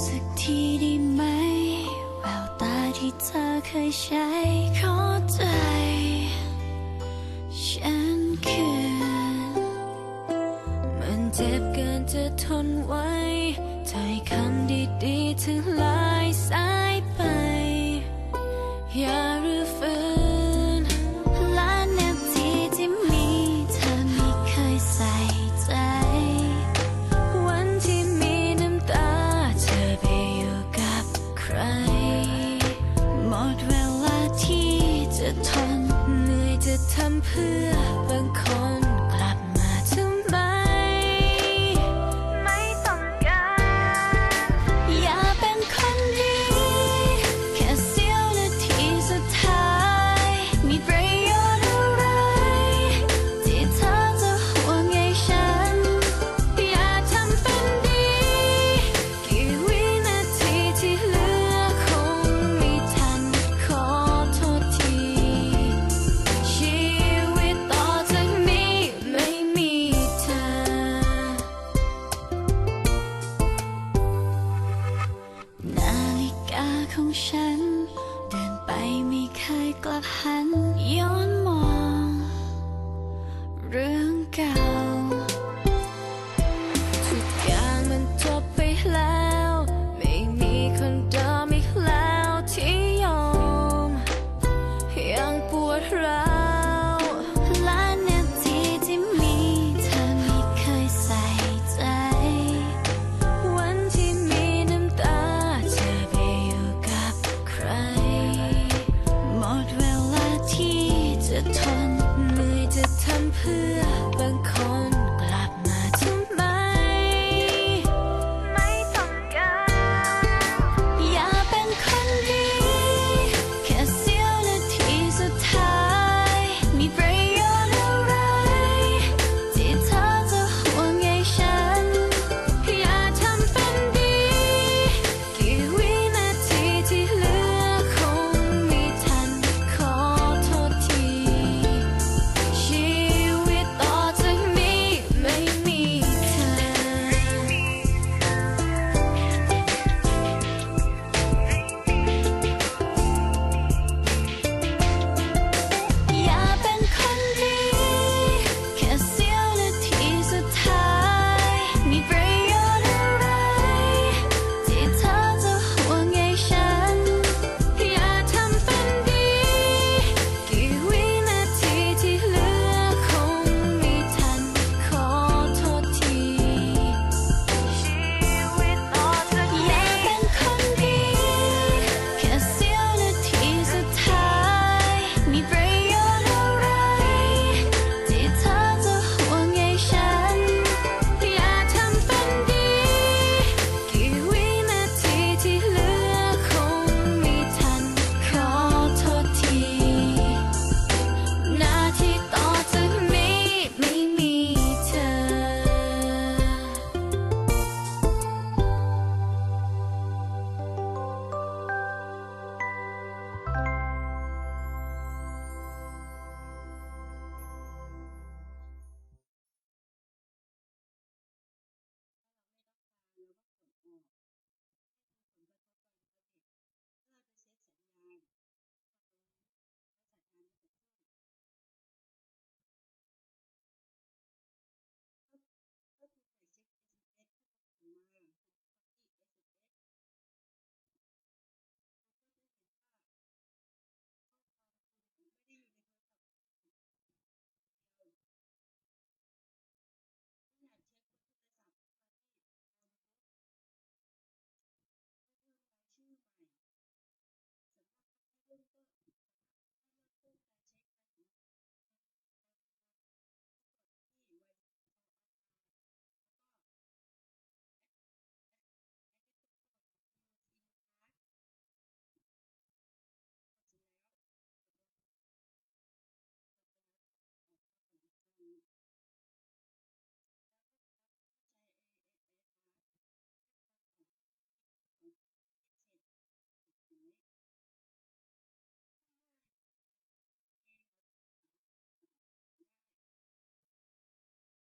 สักทีได้ไหม แววตาที่เธอเคยใช้ขอใจ ฉันคืนมันเจ็บเกินจะทนไว้ถ้คำดีๆถึงลายสายไป อย่า ดเวลาที่จะทนเหนื่อยจะทำเพื่อบางคน ของฉัน เดินไปไม่เคยกลับหันย้อนมอง เรื่องเก่า เ半空